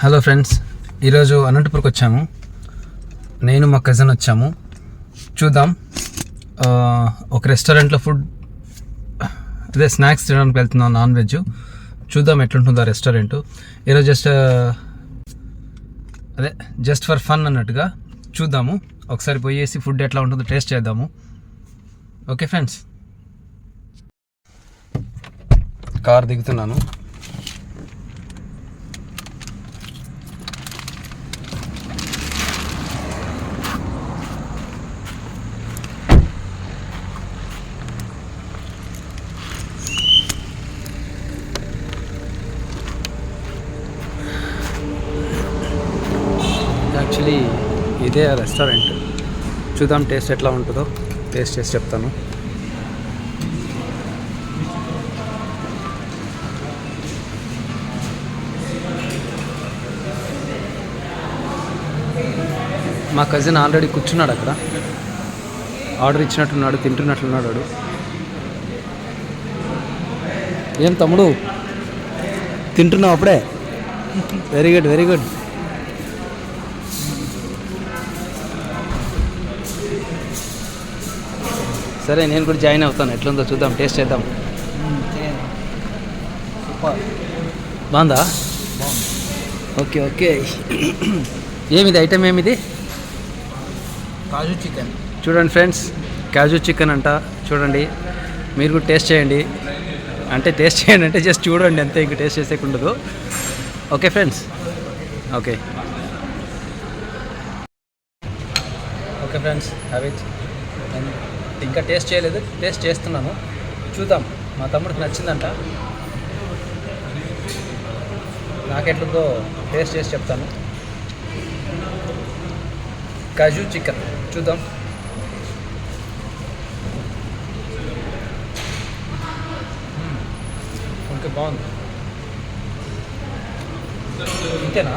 Hello friends ఈరోజు అనంతపూర్కి వచ్చాము. నేను మా కజిన్ వచ్చాము. చూద్దాం. ఒక రెస్టారెంట్లో ఫుడ్ అదే స్నాక్స్ తినడానికి వెళ్తున్నాం నాన్ వెజ్. చూద్దాం ఎట్లుంటుందో ఆ రెస్టారెంట్. ఈరోజు జస్ట్ అదే జస్ట్ ఫర్ ఫన్ అన్నట్టుగా చూద్దాము. ఒకసారి పోయేసి ఫుడ్ ఎట్లా ఉంటుందో టేస్ట్ చేద్దాము. Okay friends. కార్ దిగుతున్నాను. యాక్చువల్లీ ఇదే ఆ రెస్టారెంట్. చూద్దాం టేస్ట్ ఎట్లా ఉంటుందో. టేస్ట్ చేసి చెప్తాను. మా కజిన్ ఆల్రెడీ కూర్చున్నాడు అక్కడ. ఆర్డర్ ఇచ్చినట్టున్నాడు తింటున్నట్లున్నాడు వాడు. ఏం తమ్ముడు? తింటున్నావు అప్పుడే? వెరీ గుడ్ వెరీ గుడ్ సరే నేను కూడా జాయిన్ అవుతాను. ఎట్లుందో చూద్దాం టేస్ట్ చేద్దాం. బాగుందా? Okay okay. ఏమిది ఐటమ్ ఏమిది? కాజు చికెన్. చూడండి ఫ్రెండ్స్ క్యాజు చికెన్ అంట చూడండి. మీరు కూడా టేస్ట్ చేయండి. అంటే టేస్ట్ చేయండి అంటే జస్ట్ చూడండి అంతే ఇంక టేస్ట్ చేసేకి ఉండదు. Okay friends. Okay. Okay friends have it. ఇంకా టేస్ట్ చేయలేదు టేస్ట్ చేస్తున్నాను. చూద్దాం. మా తమ్ముడికి నచ్చిందంట. నాకెట్లుందో టేస్ట్ చేసి చెప్తాను. కజూ చికెన్ చూద్దాం. ఓకే బాగుంది. ఇంతేనా?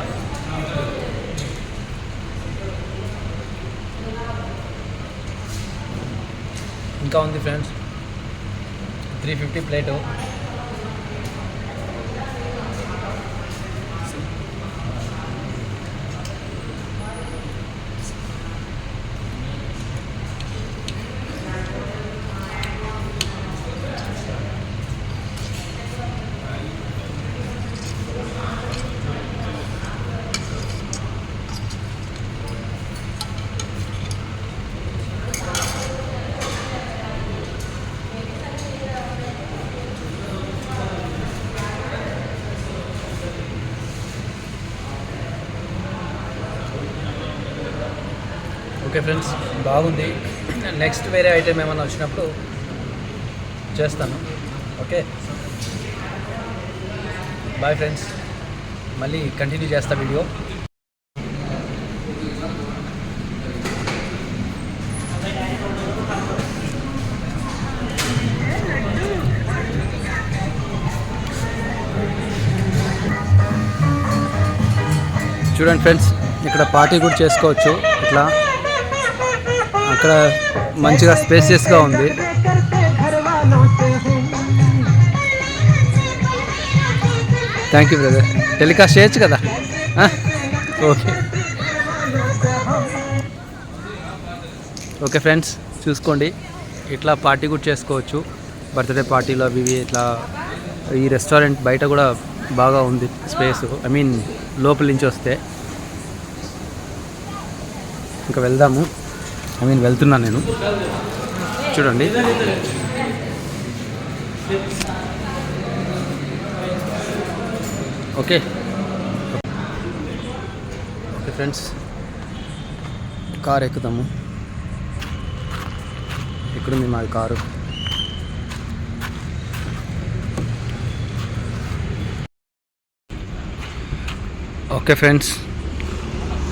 ఇంకా ఉంది friends. Three fifty plate. Okay friends బాగుంది. నెక్స్ట్ వేరే ఐటెం ఏమైనా వచ్చినప్పుడు చేస్తాను. ఓకే బాయ్ ఫ్రెండ్స్ మళ్ళీ కంటిన్యూ చేస్తా వీడియో చూడండి ఫ్రెండ్స్ ఇక్కడ పార్టీ కూడా చేసుకోవచ్చు. ఇట్లా అక్కడ మంచిగా స్పేసియస్గా ఉంది. థ్యాంక్ యూ బ్రదర్ టెలికాస్ట్ చేయొచ్చు కదా? ఓకే ఓకే ఫ్రెండ్స్ చూసుకోండి. ఇట్లా పార్టీ కూడా చేసుకోవచ్చు. బర్త్డే పార్టీలో అవి ఇవి ఇట్లా ఈ రెస్టారెంట్ బయట కూడా బాగా ఉంది స్పేస్ ఐ మీన్ లోపల నుంచి వస్తే. ఇంకా వెళ్దాము. ఐ మీన్ వెళ్తున్నాను నేను. చూడండి. ఓకే. Okay friends. కార్ ఎక్కుతాము ఎక్కడుంది మాది కారు? Okay friends.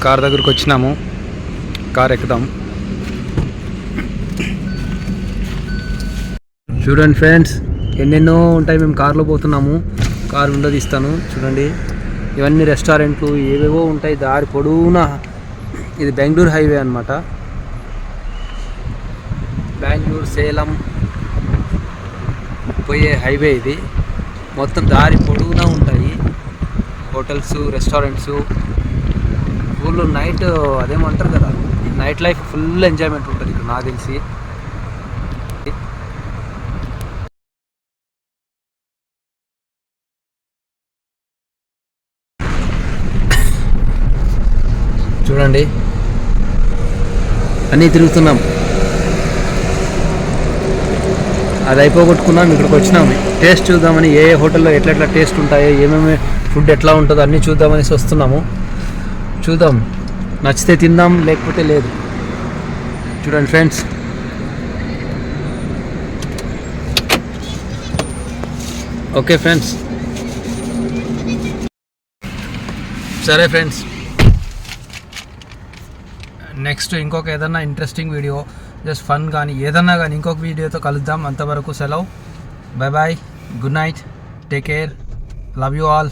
కార్ దగ్గరకు వచ్చినాము. కార్ ఎక్కుదాం. చూడండి ఫ్రెండ్స్ ఎన్నెన్నో ఉంటాయి మేము కార్లో పోతున్నాము. కారు ఉండదు ఇస్తాను చూడండి. ఇవన్నీ రెస్టారెంట్లు ఏవేవో ఉంటాయి దారి పొడవునా. ఇది బెంగళూరు హైవే అనమాట బెంగళూరు సేలం పోయే హైవే ఇది. మొత్తం దారి పొడవునా ఉంటాయి. Hotels restaurants. ఊళ్ళో నైట్ అదేమంటారు కదా నైట్ లైఫ్ ఫుల్ ఎంజాయ్మెంట్ ఉంటుంది ఇక్కడ నాకు తెలిసి. చూడండి. అన్నీ తిరుగుతున్నాం. అది అయిపోగొట్టుకున్నాం ఇక్కడికి వచ్చినాం. టేస్ట్ చూద్దామని ఏ ఏ హోటల్లో ఎట్లా ఎట్లా టేస్ట్ ఉంటాయో ఏమేమి ఫుడ్ ఎట్లా ఉంటుందో అన్నీ చూద్దామనేసి వస్తున్నాము. చూద్దాం. నచ్చితే తిందాం లేకపోతే లేదు. చూడండి ఫ్రెండ్స్. Okay friends. సరే ఫ్రెండ్స్. నెక్స్ట్ ఇంకొక ఏదన్నా ఇంట్రెస్టింగ్ వీడియో జస్ట్ ఫన్ కానీ ఏదన్నా కానీ ఇంకొక వీడియోతో కలుద్దాం. అంతవరకు సెలవు. Bye bye good night take care love you all